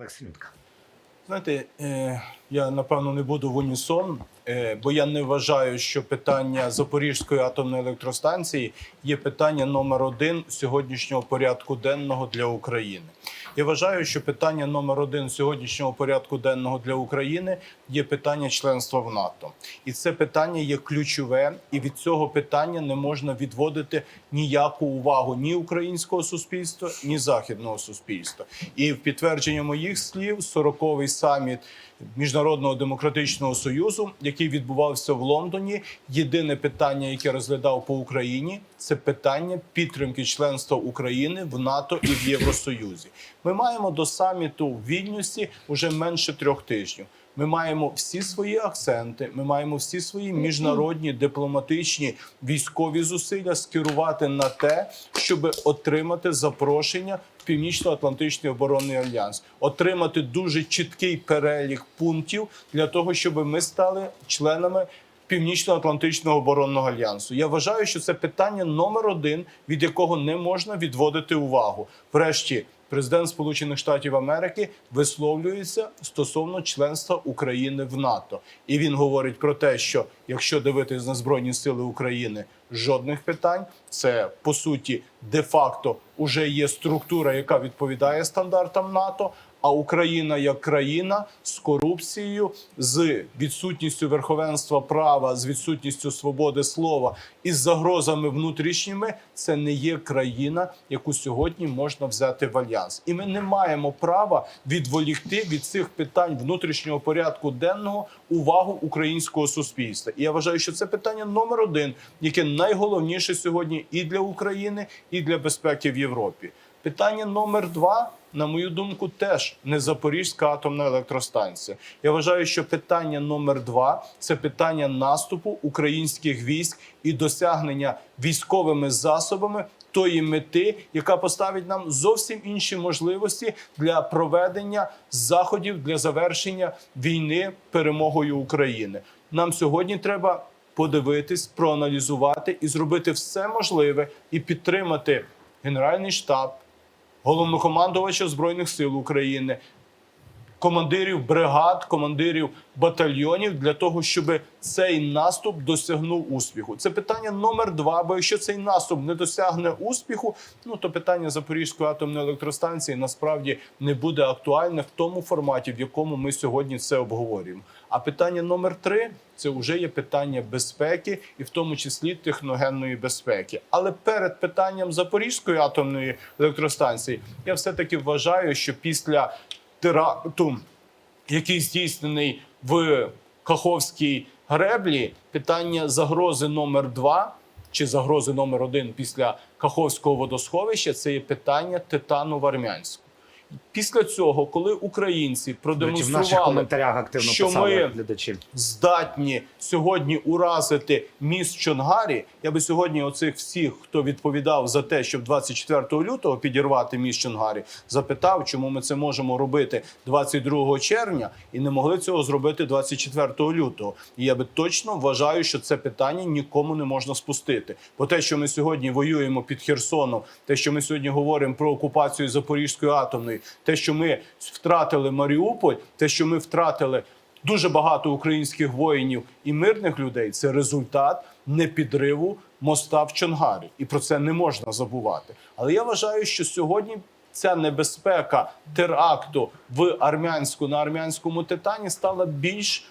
Ваксимівка. Знаєте, е, я напевно не буду в унісон, е, бо я не вважаю, що питання Запорізької атомної електростанції є питання номер один сьогоднішнього порядку денного для України. Я вважаю, що питання номер один сьогоднішнього порядку денного для України є питання членства в НАТО, і це питання є ключове, і від цього питання не можна відводити ніяку увагу ні українського суспільства, ні західного суспільства. І в підтвердження моїх слів, 40-й саміт Міжнародного демократичного союзу, який відбувався в Лондоні. Єдине питання, яке розглядав по Україні, це питання підтримки членства України в НАТО і в Євросоюзі. Ми маємо до саміту в Вільнюсі вже менше трьох тижнів. Ми маємо всі свої акценти, ми маємо всі свої міжнародні дипломатичні військові зусилля скерувати на те, щоб отримати запрошення Північно-Атлантичний оборонний альянс, отримати дуже чіткий перелік пунктів для того, щоб ми стали членами. Північно-Атлантичного оборонного альянсу я вважаю, що це питання номер один, від якого не можна відводити увагу. Врешті, президент Сполучених Штатів Америки висловлюється стосовно членства України в НАТО, і він говорить про те, що якщо дивитись на збройні сили України, жодних питань. Це по суті де-факто уже є структура, яка відповідає стандартам НАТО. А Україна як країна з корупцією, з відсутністю верховенства права, з відсутністю свободи слова і з загрозами внутрішніми, це не є країна, яку сьогодні можна взяти в альянс. І ми не маємо права відволікти від цих питань внутрішнього порядку денного увагу українського суспільства. І я вважаю, що це питання номер один, яке найголовніше сьогодні і для України, і для безпеки в Європі. Питання номер два, на мою думку, теж не Запорізька атомна електростанція. Я вважаю, що питання номер два це питання наступу українських військ і досягнення військовими засобами тої мети, яка поставить нам зовсім інші можливості для проведення заходів для завершення війни перемогою України. Нам сьогодні треба подивитись, проаналізувати і зробити все можливе і підтримати Генеральний штаб, головнокомандувача Збройних сил України, командирів бригад, командирів батальйонів для того, щоб цей наступ досягнув успіху. Це питання номер два. Бо якщо цей наступ не досягне успіху, ну то питання Запорізької атомної електростанції насправді не буде актуальне в тому форматі, в якому ми сьогодні це обговорюємо. А питання номер три це вже є питання безпеки, і в тому числі техногенної безпеки. Але перед питанням Запорізької атомної електростанції я все таки вважаю, що після теракту, який здійснений в Каховській греблі, питання загрози номер два чи загрози номер один після Каховського водосховища це є питання титану в Армянську. Після цього, коли українці речі, в наших коментарях активно що писали ми- глядачі. здатні сьогодні уразити міст Чонгарі. Я би сьогодні оцих всіх, хто відповідав за те, щоб 24 лютого підірвати міст Чонгарі, запитав, чому ми це можемо робити 22 червня і не могли цього зробити 24 лютого. І я би точно вважаю, що це питання нікому не можна спустити. Бо те, що ми сьогодні воюємо під Херсоном, те, що ми сьогодні говоримо про окупацію Запорізької атомної, те, що ми втратили Маріуполь, те, що ми втратили дуже багато українських воїнів і мирних людей це результат непідриву моста в Чонгарі, і про це не можна забувати. Але я вважаю, що сьогодні ця небезпека теракту в армянську на армянському титані стала більш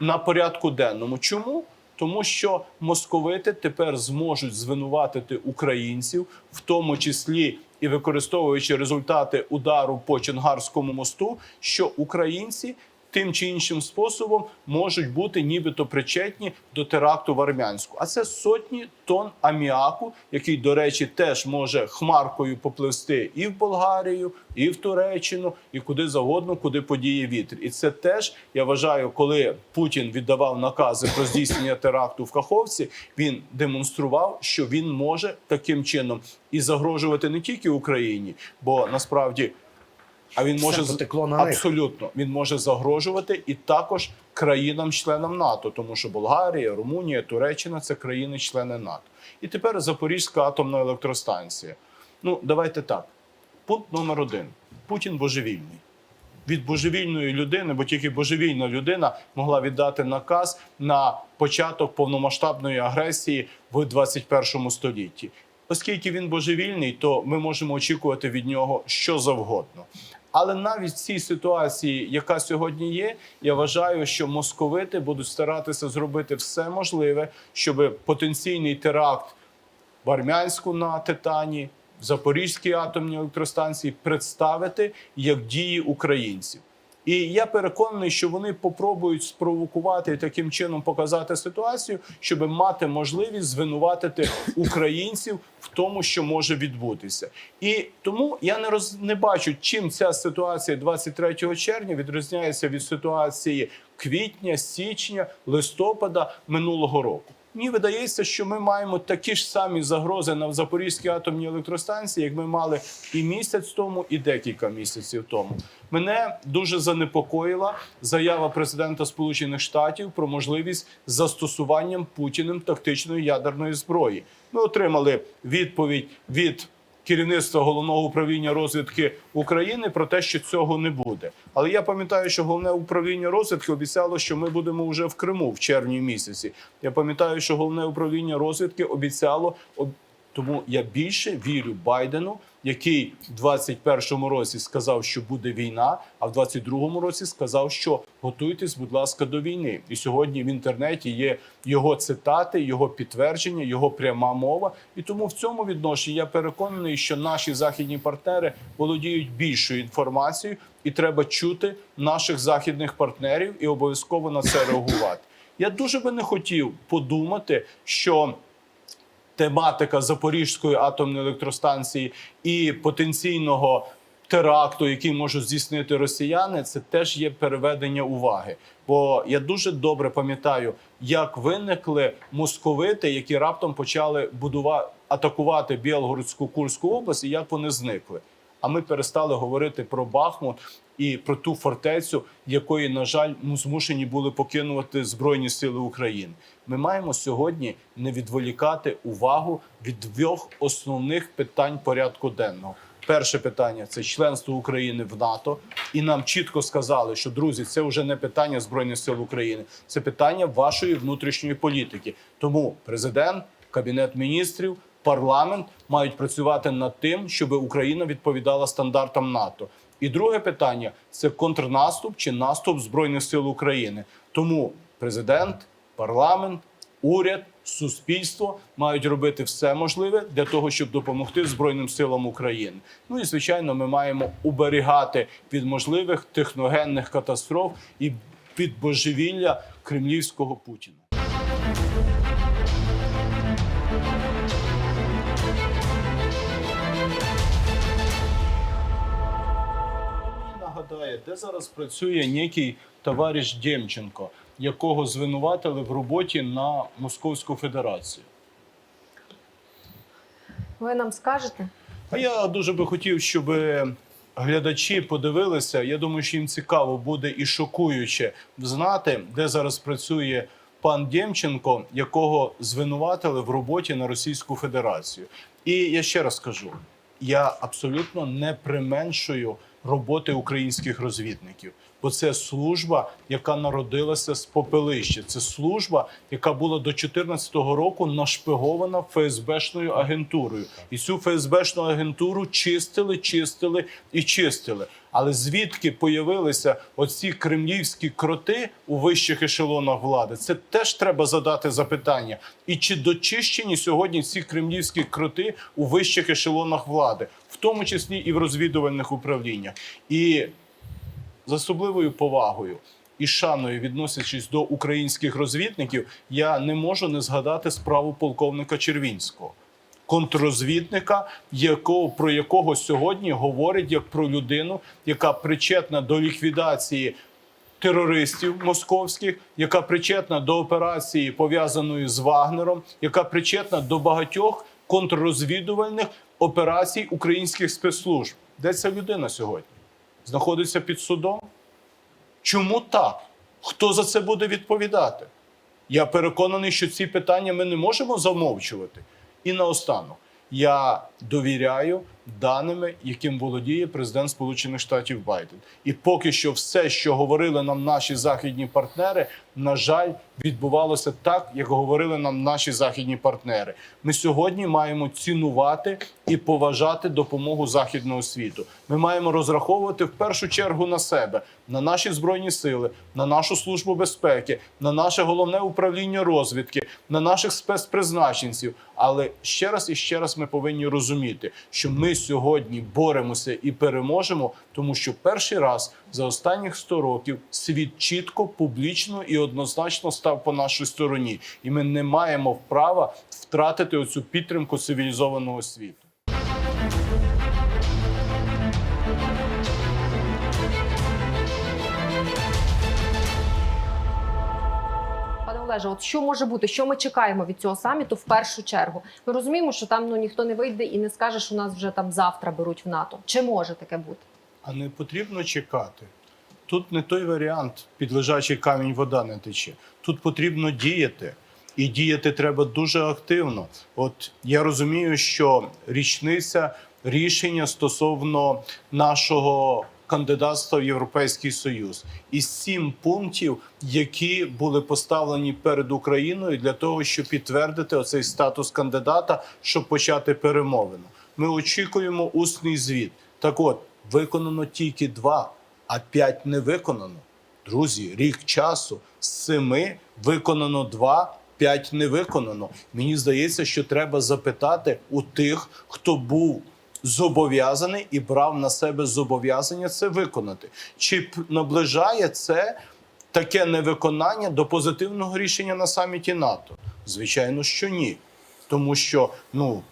на порядку денному. Чому? Тому що московити тепер зможуть звинуватити українців, в тому числі і використовуючи результати удару по Чонгарському мосту, що українці тим чи іншим способом можуть бути нібито причетні до теракту в Армянську. А це сотні тонн аміаку, який, до речі, теж може хмаркою попливсти і в Болгарію, і в Туреччину, і куди завгодно, куди подіє вітер. І це теж я вважаю, коли Путін віддавав накази про здійснення теракту в Каховці, він демонстрував, що він може таким чином і загрожувати не тільки Україні, бо насправді. А він може потекло на них. абсолютно він може загрожувати і також країнам-членам НАТО, тому що Болгарія, Румунія, Туреччина це країни-члени НАТО. І тепер Запорізька атомна електростанція. Ну давайте так. Пункт номер один: Путін божевільний. від божевільної людини, бо тільки божевільна людина могла віддати наказ на початок повномасштабної агресії в 21 столітті. Оскільки він божевільний, то ми можемо очікувати від нього що завгодно. Але навіть в цій ситуації, яка сьогодні є, я вважаю, що московити будуть старатися зробити все можливе, щоб потенційний теракт в Армянську на Титані, в Запорізькій атомній електростанції представити як дії українців. І я переконаний, що вони попробують спровокувати таким чином показати ситуацію, щоб мати можливість звинуватити українців в тому, що може відбутися. І тому я не роз не бачу, чим ця ситуація 23 червня відрізняється від ситуації квітня, січня, листопада минулого року. Мені видається, що ми маємо такі ж самі загрози на Запорізькій атомній електростанції, як ми мали і місяць тому, і декілька місяців тому. Мене дуже занепокоїла заява президента Сполучених Штатів про можливість застосуванням Путіним тактичної ядерної зброї. Ми отримали відповідь від керівництва головного управління розвідки України про те, що цього не буде. Але я пам'ятаю, що головне управління розвідки обіцяло, що ми будемо вже в Криму в червні місяці. Я пам'ятаю, що головне управління розвідки обіцяло об- тому я більше вірю Байдену, який в 21-му році сказав, що буде війна, а в 22-му році сказав, що готуйтесь, будь ласка, до війни. І сьогодні в інтернеті є його цитати, його підтвердження, його пряма мова. І тому в цьому відношенні я переконаний, що наші західні партнери володіють більшою інформацією, і треба чути наших західних партнерів і обов'язково на це реагувати. Я дуже би не хотів подумати, що тематика Запорізької атомної електростанції і потенційного теракту, який можуть здійснити росіяни, це теж є переведення уваги. Бо я дуже добре пам'ятаю, як виникли московити, які раптом почали будувати атакувати Білгородську Курську область, і як вони зникли. А ми перестали говорити про Бахмут і про ту фортецю, якої, на жаль, ми змушені були покинути Збройні Сили України. Ми маємо сьогодні не відволікати увагу від двох основних питань порядку денного. Перше питання це членство України в НАТО, і нам чітко сказали, що друзі, це вже не питання збройних сил України, це питання вашої внутрішньої політики. Тому президент, кабінет міністрів, парламент мають працювати над тим, щоб Україна відповідала стандартам НАТО. І друге питання це контрнаступ чи наступ збройних сил України. Тому президент, парламент, уряд, суспільство мають робити все можливе для того, щоб допомогти Збройним силам України. Ну і звичайно, ми маємо уберігати від можливих техногенних катастроф і від божевілля кремлівського Путіна. Нагадає, де зараз працює некий товариш Демченко, якого звинуватили в роботі на Московську Федерацію. Ви нам скажете? А я дуже би хотів, щоб глядачі подивилися. Я думаю, що їм цікаво буде і шокуюче знати, де зараз працює пан Демченко, якого звинуватили в роботі на Російську Федерацію. І я ще раз кажу: я абсолютно не применшую роботи українських розвідників. Бо це служба, яка народилася з попелища. Це служба, яка була до 2014 року нашпигована ФСБшною агентурою. І цю ФСБшну агентуру чистили, чистили і чистили. Але звідки появилися оці кремлівські кроти у вищих ешелонах влади? Це теж треба задати запитання. І чи дочищені сьогодні ці кремлівські кроти у вищих ешелонах влади, тому числі і в розвідувальних управліннях? І з особливою повагою і шаною відносячись до українських розвідників, я не можу не згадати справу полковника Червінського, контррозвідника, якого про якого сьогодні говорять як про людину, яка причетна до ліквідації. Терористів московських, яка причетна до операції пов'язаної з Вагнером, яка причетна до багатьох контррозвідувальних операцій українських спецслужб. Де ця людина сьогодні? знаходиться під судом? Чому так? Хто за це буде відповідати? Я переконаний, що ці питання ми не можемо замовчувати. І наостанок, я довіряю даними, яким володіє президент Сполучених Штатів Байден. І поки що все, що говорили нам наші західні партнери, на жаль, відбувалося так, як говорили нам наші західні партнери. Ми сьогодні маємо цінувати і поважати допомогу західного світу. Ми маємо розраховувати в першу чергу на себе, на наші збройні сили, на нашу службу безпеки, на наше головне управління розвідки, на наших спецпризначенців. Але ще раз і ще раз ми повинні розуміти, що ми сьогодні боремося і переможемо, тому що перший раз за останніх 100 років світ чітко, публічно і однозначно став по нашій стороні, і ми не маємо права втратити оцю підтримку цивілізованого світу. Пане от що може бути? Що ми чекаємо від цього саміту в першу чергу? Ми розуміємо, що там ну ніхто не вийде і не скаже, що нас вже там завтра беруть в НАТО. Чи може таке бути? А не потрібно чекати. Тут не той варіант, під лежачий камінь вода не тече. Тут потрібно діяти. І діяти треба дуже активно. От я розумію, що річниця рішення стосовно нашого кандидатства в Європейський Союз і сім пунктів, які були поставлені перед Україною для того, щоб підтвердити оцей статус кандидата, щоб почати перемовину. Ми очікуємо усний звіт. Так от виконано тільки два, а п'ять не виконано. Друзі, рік часу з семи виконано два, п'ять не виконано. Мені здається, що треба запитати у тих, хто був зобов'язаний і брав на себе зобов'язання це виконати. Чи наближає це таке невиконання до позитивного рішення на саміті НАТО? Звичайно, що ні. Тому що, ну,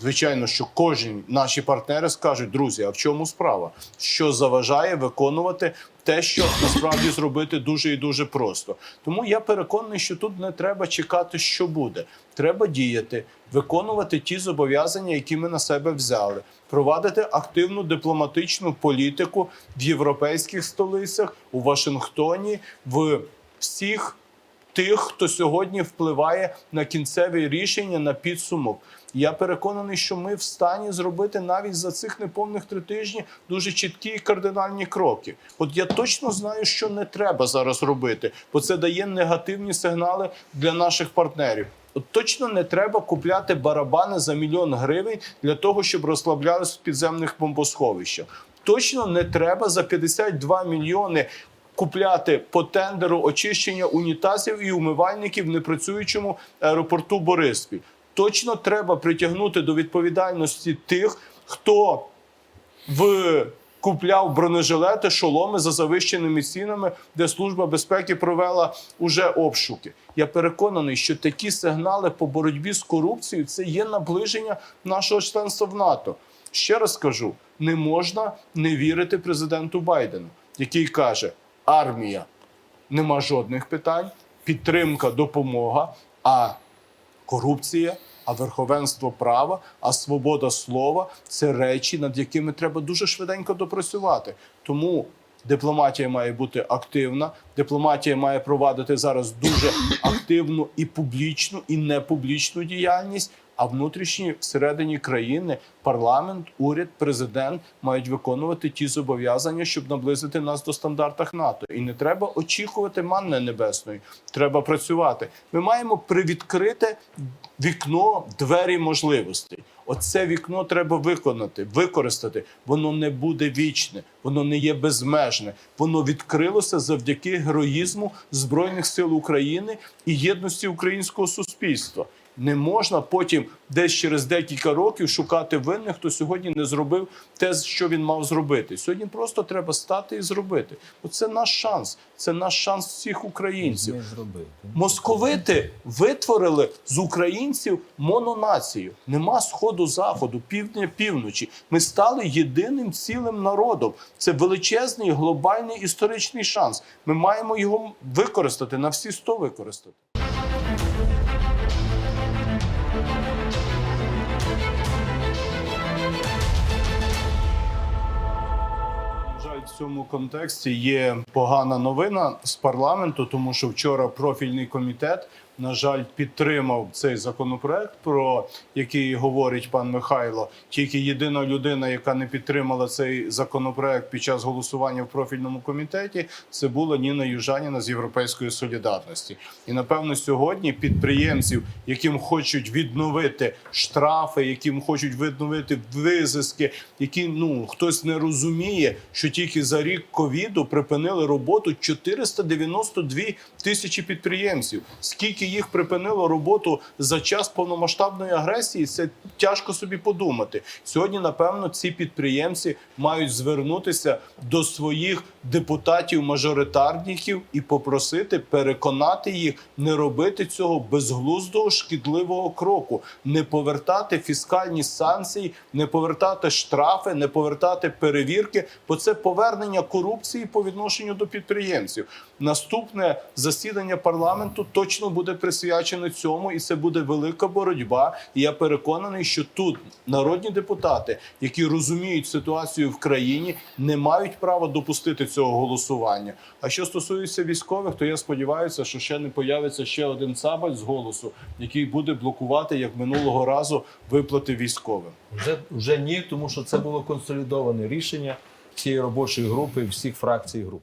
звичайно, що кожен наші партнери скажуть, друзі, а в чому справа? Що заважає виконувати те, що насправді зробити дуже і дуже просто. Тому я переконаний, що тут не треба чекати, що буде. Треба діяти, виконувати ті зобов'язання, які ми на себе взяли, провадити активну дипломатичну політику в європейських столицях, у Вашингтоні, в всіх тих, хто сьогодні впливає на кінцеве рішення, на підсумок. Я переконаний, що ми в стані зробити навіть за цих неповних три тижні дуже чіткі і кардинальні кроки. От я точно знаю, що не треба зараз робити, бо це дає негативні сигнали для наших партнерів. От точно не треба купляти барабани за мільйон гривень для того, щоб розслаблялись в підземних бомбосховищах. Точно не треба за 52 мільйони купляти по тендеру очищення унітазів і умивальників в непрацюючому аеропорту Бориспіль. Точно треба притягнути до відповідальності тих, хто в купляв бронежилети, шоломи за завищеними цінами, де служба безпеки провела уже обшуки. Я переконаний, що такі сигнали по боротьбі з корупцією це є наближення нашого членства в НАТО. Ще раз кажу: не можна не вірити президенту Байдену, який каже: армія нема жодних питань, підтримка, допомога. А корупція, а верховенство права, а свобода слова це речі, над якими треба дуже швиденько допрацювати. Тому дипломатія має бути активна. Дипломатія має провадити зараз дуже активну і публічну, і непублічну діяльність. А внутрішні всередині країни парламент, уряд, президент мають виконувати ті зобов'язання, щоб наблизити нас до стандартах НАТО. І не треба очікувати манни небесної. Треба працювати. Ми маємо привідкрити вікно, двері можливостей. Оце вікно треба виконати, використати. Воно не буде вічне, воно не є безмежне. Воно відкрилося завдяки героїзму збройних сил України і єдності українського суспільства. Не можна потім десь через декілька років шукати винних, хто сьогодні не зробив те, що він мав зробити. Сьогодні просто треба стати і зробити. Оце наш шанс. Це наш шанс всіх українців. Московити витворили з українців мононацію. Нема сходу заходу, півдня півночі. Ми стали єдиним цілим народом. Це величезний глобальний історичний шанс. Ми маємо його використати на всі сто використати. Цьому контексті є погана новина з парламенту, тому що вчора профільний комітет на жаль, підтримав цей законопроект, про який говорить пан Михайло. Тільки єдина людина, яка не підтримала цей законопроект під час голосування в профільному комітеті, це була Ніна Южаніна з Європейської солідарності. І напевно сьогодні підприємців, яким хочуть відновити штрафи, яким хочуть відновити визиски, які ну хтось не розуміє, що тільки за рік ковіду припинили роботу 492 тисячі підприємців. Скільки їх припинило роботу за час повномасштабної агресії? Це тяжко собі подумати. Сьогодні, напевно, ці підприємці мають звернутися до своїх депутатів-мажоритарників і попросити переконати їх не робити цього безглуздого шкідливого кроку, не повертати фіскальні санкції, не повертати штрафи, не повертати перевірки, бо це повернення корупції по відношенню до підприємців. Наступне засідання парламенту точно буде присвячене цьому, і це буде велика боротьба. І я переконаний, що тут народні депутати, які розуміють ситуацію в країні, не мають права допустити цього голосування. А що стосується військових, то я сподіваюся, що ще не появиться ще один цабаль з голосу, який буде блокувати як минулого разу виплати військовим. Вже, вже ні, тому що це було консолідоване рішення всієї робочої групи, всіх фракцій груп.